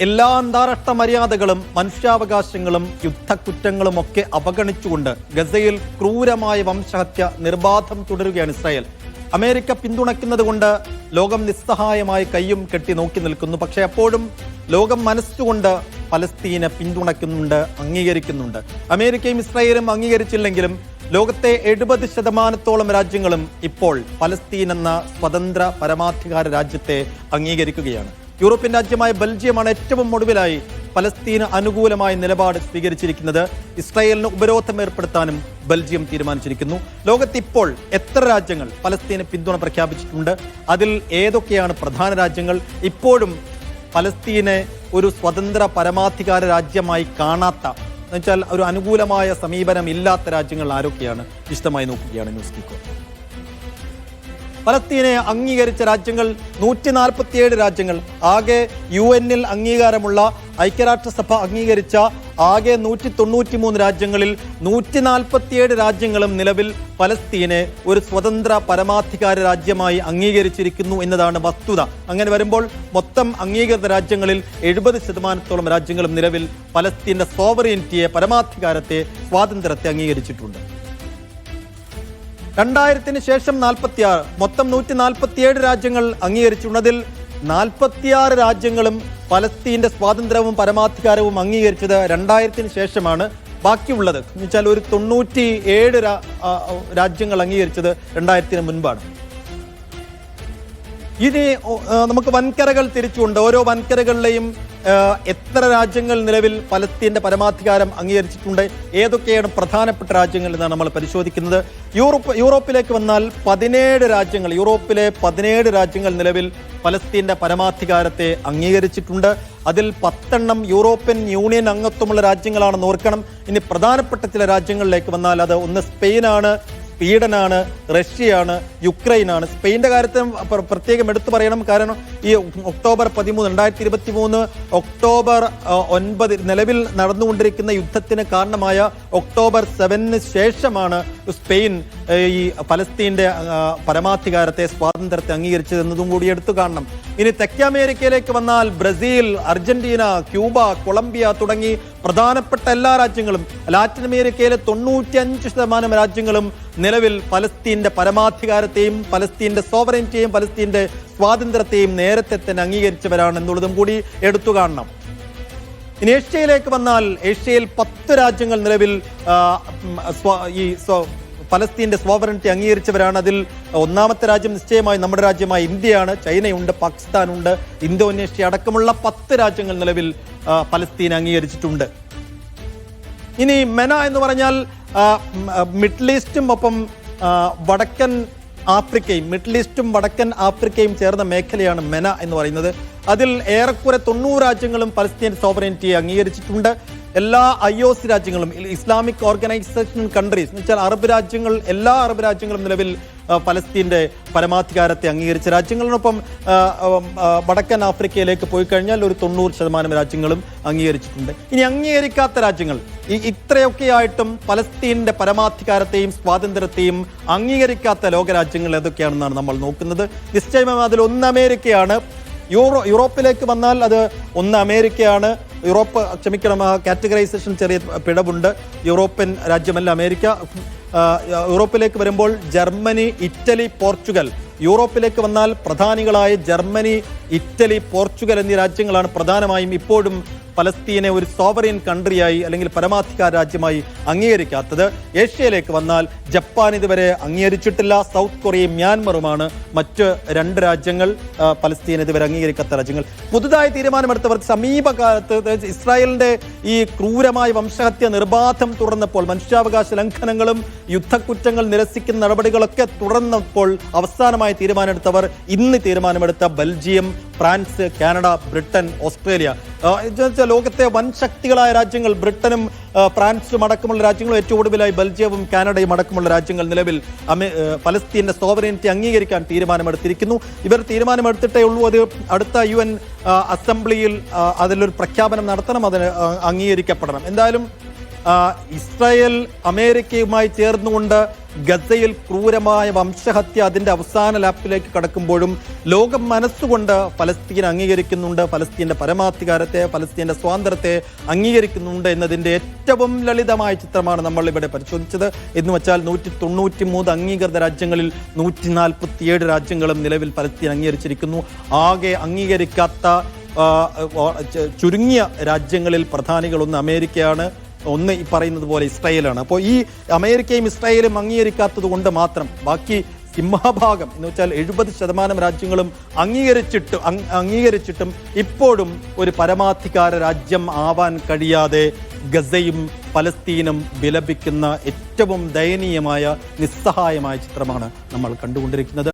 എല്ലാ അന്താരാഷ്ട്ര മര്യാദകളും മനുഷ്യാവകാശങ്ങളും യുദ്ധക്കുറ്റങ്ങളും ഒക്കെ അവഗണിച്ചുകൊണ്ട് ഗസയിൽ ക്രൂരമായ വംശഹത്യ നിർബാധം തുടരുകയാണ് ഇസ്രായേൽ. അമേരിക്ക പിന്തുണയ്ക്കുന്നത് കൊണ്ട് ലോകം നിസ്സഹായമായി കൈയും കെട്ടി നോക്കി നിൽക്കുന്നു. പക്ഷെ അപ്പോഴും ലോകം മനസ്സുകൊണ്ട് പലസ്തീനെ പിന്തുണയ്ക്കുന്നുണ്ട് അംഗീകരിക്കുന്നുണ്ട്. അമേരിക്കയും ഇസ്രായേലും അംഗീകരിച്ചില്ലെങ്കിലും ലോകത്തെ എഴുപത് ശതമാനത്തോളം രാജ്യങ്ങളും ഇപ്പോൾ പലസ്തീൻ എന്ന സ്വതന്ത്ര പരമാധികാര രാജ്യത്തെ അംഗീകരിക്കുകയാണ്. യൂറോപ്യൻ രാജ്യമായ ബെൽജിയമാണ് ഏറ്റവും ഒടുവിലായി പലസ്തീന് അനുകൂലമായ നിലപാട് സ്വീകരിച്ചിരിക്കുന്നത്. ഇസ്രായേലിന് ഉപരോധം ഏർപ്പെടുത്താനും ബെൽജിയം തീരുമാനിച്ചിരിക്കുന്നു. ലോകത്ത് ഇപ്പോൾ എത്ര രാജ്യങ്ങൾ പലസ്തീന് പിന്തുണ പ്രഖ്യാപിച്ചിട്ടുണ്ട്? അതിൽ ഏതൊക്കെയാണ് പ്രധാന രാജ്യങ്ങൾ? ഇപ്പോഴും പലസ്തീനെ ഒരു സ്വതന്ത്ര പരമാധികാര രാജ്യമായി കാണാത്ത എന്നുവെച്ചാൽ ഒരു അനുകൂലമായ സമീപനം ഇല്ലാത്ത രാജ്യങ്ങൾ ആരൊക്കെയാണ്? വിശദമായി നോക്കുകയാണ് ന്യൂസ് കീക്കോ. പലസ്തീനെ അംഗീകരിച്ച രാജ്യങ്ങൾ നൂറ്റി നാൽപ്പത്തിയേഴ് രാജ്യങ്ങൾ. ആകെ യു എന്നിൽ അംഗീകാരമുള്ള ഐക്യരാഷ്ട്രസഭ അംഗീകരിച്ച ആകെ നൂറ്റി തൊണ്ണൂറ്റി മൂന്ന് രാജ്യങ്ങളിൽ നൂറ്റി നാൽപ്പത്തിയേഴ് രാജ്യങ്ങളും നിലവിൽ ഫലസ്തീനെ ഒരു സ്വതന്ത്ര പരമാധികാര രാജ്യമായി അംഗീകരിച്ചിരിക്കുന്നു എന്നതാണ് വസ്തുത. അങ്ങനെ വരുമ്പോൾ മൊത്തം അംഗീകൃത രാജ്യങ്ങളിൽ എഴുപത് ശതമാനത്തോളം രാജ്യങ്ങളും നിലവിൽ ഫലസ്തീന്റെ സോവറിയന്റിയെ പരമാധികാരത്തെ സ്വാതന്ത്ര്യത്തെ അംഗീകരിച്ചിട്ടുണ്ട്. രണ്ടായിരത്തിന് ശേഷം നാൽപ്പത്തിയാറ്. മൊത്തം നൂറ്റി നാൽപ്പത്തിയേഴ് രാജ്യങ്ങൾ അംഗീകരിച്ചുള്ളതിൽ നാൽപ്പത്തിയാറ് രാജ്യങ്ങളും പലസ്തീന്റെ സ്വാതന്ത്ര്യവും പരമാധികാരവും അംഗീകരിച്ചത് രണ്ടായിരത്തിന് ശേഷമാണ് ബാക്കിയുള്ളത്. എന്ന് വെച്ചാൽ ഒരു തൊണ്ണൂറ്റി ഏഴ് രാജ്യങ്ങൾ അംഗീകരിച്ചത് രണ്ടായിരത്തിന് മുൻപാണ്. ഇനി നമുക്ക് വൻകരകൾ തിരിച്ചുകൊണ്ട് ഓരോ വൻകരകളിലെയും എത്ര രാജ്യങ്ങൾ നിലവിൽ ഫലസ്തീന്റെ പരമാധികാരം അംഗീകരിച്ചിട്ടുണ്ട്? ഏതൊക്കെയാണ് പ്രധാനപ്പെട്ട രാജ്യങ്ങൾ എന്നാണ് നമ്മൾ പരിശോധിക്കുന്നത്. യൂറോപ്പ് യൂറോപ്പിലേക്ക് വന്നാൽ പതിനേഴ് രാജ്യങ്ങൾ യൂറോപ്പിലെ പതിനേഴ് രാജ്യങ്ങൾ നിലവിൽ ഫലസ്തീന്റെ പരമാധികാരത്തെ അംഗീകരിച്ചിട്ടുണ്ട്. അതിൽ പത്തെണ്ണം യൂറോപ്യൻ യൂണിയൻ അംഗത്വമുള്ള രാജ്യങ്ങളാണെന്ന് ഓർക്കണം. ഇനി പ്രധാനപ്പെട്ട ചില രാജ്യങ്ങളിലേക്ക് വന്നാൽ അത് ഒന്ന് സ്പെയിനാണ്. സ്വീഡനാണ് റഷ്യയാണ് യുക്രൈനാണ്. സ്പെയിന്റെ കാര്യത്തിൽ പ്രത്യേകം എടുത്തു പറയണം. കാരണം ഈ ഒക്ടോബർ പതിമൂന്ന് രണ്ടായിരത്തി ഇരുപത്തി മൂന്ന് ഒക്ടോബർ ഒൻപത് നിലവിൽ നടന്നുകൊണ്ടിരിക്കുന്ന യുദ്ധത്തിന് കാരണമായ ഒക്ടോബർ സെവനിന് ശേഷമാണ് സ്പെയിൻ ഈ പലസ്തീന്റെ പരമാധികാരത്തെ സ്വാതന്ത്ര്യത്തെ അംഗീകരിച്ചത് എന്നതും കൂടി എടുത്തു കാണണം. ഇനി തെക്കേ അമേരിക്കയിലേക്ക് വന്നാൽ ബ്രസീൽ അർജന്റീന ക്യൂബ കൊളംബിയ തുടങ്ങി പ്രധാനപ്പെട്ട എല്ലാ രാജ്യങ്ങളും ലാറ്റിൻ അമേരിക്കയിലെ തൊണ്ണൂറ്റിയഞ്ച് ശതമാനം രാജ്യങ്ങളും നിലവിൽ പലസ്തീന്റെ പരമാധികാരത്തെയും പലസ്തീന്റെ സോവറിനിറ്റിയെയും പലസ്തീന്റെ സ്വാതന്ത്ര്യത്തെയും നേരത്തെ തന്നെ അംഗീകരിച്ചവരാണ് എന്നുള്ളതും കൂടി എടുത്തു കാണണം. ഇനി ഏഷ്യയിലേക്ക് വന്നാൽ ഏഷ്യയിൽ പത്ത് രാജ്യങ്ങൾ നിലവിൽ ഈ പലസ്തീന്റെ സ്വാവറിനിറ്റി അംഗീകരിച്ചവരാണ് അതിൽ. ഒന്നാമത്തെ രാജ്യം നിശ്ചയമായി നമ്മുടെ രാജ്യമായ ഇന്ത്യയാണ്. ചൈനയുണ്ട് പാകിസ്ഥാനുണ്ട് ഇന്തോനേഷ്യ അടക്കമുള്ള പത്ത് രാജ്യങ്ങൾ നിലവിൽ പലസ്തീൻ അംഗീകരിച്ചിട്ടുണ്ട്. ഇനി മെന എന്ന് പറഞ്ഞാൽ മിഡിൽ ഈസ്റ്റും ഒപ്പം വടക്കൻ ആഫ്രിക്കയും മിഡിൽ ഈസ്റ്റും വടക്കൻ ആഫ്രിക്കയും ചേർന്ന മേഖലയാണ് മെന എന്ന് പറയുന്നത്. അതിൽ ഏറെക്കുറെ തൊണ്ണൂറ് രാജ്യങ്ങളും പലസ്തീൻ സോവറിനിറ്റിയെ അംഗീകരിച്ചിട്ടുണ്ട്. എല്ലാ ഐ ഒ സി രാജ്യങ്ങളും ഇസ്ലാമിക് ഓർഗനൈസേഷൻ കൺട്രീസ് എന്ന് വെച്ചാൽ അറബ് രാജ്യങ്ങൾ എല്ലാ അറബ് രാജ്യങ്ങളും നിലവിൽ ഫലസ്തീന്റെ പരമാധികാരത്തെ അംഗീകരിച്ച ആ, വടക്കൻ ആഫ്രിക്കയിലേക്ക് പോയി കഴിഞ്ഞാൽ ഒരു തൊണ്ണൂറ് ശതമാനം രാജ്യങ്ങളും അംഗീകരിച്ചിട്ടുണ്ട്. ഇനി അംഗീകരിക്കാത്ത രാജ്യങ്ങൾ ഈ ഇത്രയൊക്കെയായിട്ടും ഫലസ്തീനിന്റെ പരമാധികാരത്തെയും സ്വാതന്ത്ര്യത്തെയും അംഗീകരിക്കാത്ത ലോകരാജ്യങ്ങൾ ഏതൊക്കെയാണെന്നാണ് നമ്മൾ നോക്കുന്നത്. നിശ്ചയമായും ഒന്ന് അമേരിക്കയാണ്. യൂറോ യൂറോപ്പിലേക്ക് വന്നാൽ അത് ഒന്ന് അമേരിക്കയാണ്. യൂറോപ്പ് ക്ഷമിക്കണം കാറ്റഗറൈസേഷൻ ചെറിയ പിഴവുണ്ട്. European രാജ്യമല്ല America. യൂറോപ്പിലേക്ക് വരുമ്പോൾ ജർമ്മനി ഇറ്റലി പോർച്ചുഗൽ. യൂറോപ്പിലേക്ക് വന്നാൽ പ്രധാനികളായ ജർമ്മനി ഇറ്റലി പോർച്ചുഗൽ എന്നീ രാജ്യങ്ങളാണ് പ്രധാനമായും ഇപ്പോഴും പലസ്തീനെ ഒരു സോവറിൻ കൺട്രിയായി അല്ലെങ്കിൽ പരമാധികാര രാജ്യമായി അംഗീകരിക്കാത്തത് ഏഷ്യയിലേക്ക് വന്നാൽ ജപ്പാൻ ഇതുവരെ അംഗീകരിച്ചിട്ടില്ല സൗത്ത് കൊറിയയും മ്യാൻമറുമാണ് മറ്റ് രണ്ട് രാജ്യങ്ങൾ പലസ്തീൻ ഇതുവരെ അംഗീകരിക്കാത്ത രാജ്യങ്ങൾ. പുതുതായി തീരുമാനമെടുത്തവർ സമീപകാലത്ത് ഇസ്രായേലിന്റെ ഈ ക്രൂരമായ വംശഹത്യ നിർബാധം തുടർന്നപ്പോൾ മനുഷ്യാവകാശ ലംഘനങ്ങളും യുദ്ധക്കുറ്റങ്ങൾ നിരസിക്കുന്ന നടപടികളൊക്കെ തുടർന്നപ്പോൾ അവസാനമായി തീരുമാനമെടുത്തവർ ഇന്ന് തീരുമാനമെടുത്ത Belgium France Canada Britain Australia. ലോകത്തെ വൻ ശക്തികളായ രാജ്യങ്ങൾ ബ്രിട്ടനും ഫ്രാൻസും അടക്കമുള്ള രാജ്യങ്ങളും ഏറ്റവും ഒടുവിലായി ബെൽജിയവും കാനഡയും അടക്കമുള്ള രാജ്യങ്ങൾ നിലവിൽ പലസ്തീന്റെ സോവറിനിറ്റി അംഗീകരിക്കാൻ തീരുമാനമെടുത്തിരിക്കുന്നു. ഇവർ തീരുമാനമെടുത്തിട്ടേ ഉള്ളൂ. അത് അടുത്ത യു അസംബ്ലിയിൽ അതിലൊരു പ്രഖ്യാപനം നടത്തണം. അതിന് അംഗീകരിക്കപ്പെടണം. എന്തായാലും ഇസ്രായേൽ അമേരിക്കയുമായി ചേർന്നുകൊണ്ട് ഗസയിൽ ക്രൂരമായ വംശഹത്യ അതിന്റെ അവസാന ലാപ്പിലേക്ക് കടക്കുമ്പോഴും ലോകം മനസ്സുകൊണ്ട് ഫലസ്തീൻ അംഗീകരിക്കുന്നുണ്ട് ഫലസ്തീന്റെ പരമാധികാരത്തെ ഫലസ്തീന്റെ സ്വാതന്ത്ര്യത്തെ അംഗീകരിക്കുന്നുണ്ട് എന്നതിന്റെ ഏറ്റവും ലളിതമായ ചിത്രമാണ് നമ്മൾ ഇവിടെ പരിശോധിച്ചത്. എന്ന് വെച്ചാൽ നൂറ്റി തൊണ്ണൂറ്റി മൂന്ന് അംഗീകൃത രാജ്യങ്ങളിൽ നൂറ്റി നാൽപ്പത്തിയേഴ് രാജ്യങ്ങളും നിലവിൽ ഫലസ്തീൻ അംഗീകരിച്ചിരിക്കുന്നു. ആകെ അംഗീകരിക്കാത്ത ചുരുങ്ങിയ രാജ്യങ്ങളിൽ പ്രധാനികളൊന്ന് അമേരിക്കയാണ്. ഒന്ന് ഈ പറയുന്നത് പോലെ ഇസ്രായേലാണ്. അപ്പോൾ ഈ അമേരിക്കയും ഇസ്രായേലും അംഗീകരിക്കാത്തത് കൊണ്ട് മാത്രം ബാക്കി സിംഹഭാഗം എന്ന് വെച്ചാൽ എഴുപത് ശതമാനം രാജ്യങ്ങളും അംഗീകരിച്ചിട്ട് അംഗീകരിച്ചിട്ടും ഇപ്പോഴും ഒരു പരമാധികാര രാജ്യം ആവാൻ കഴിയാതെ ഗസയും പലസ്തീനും വിലപിക്കുന്ന ഏറ്റവും ദയനീയമായ നിസ്സഹായമായ ചിത്രമാണ് നമ്മൾ കണ്ടുകൊണ്ടിരിക്കുന്നത്.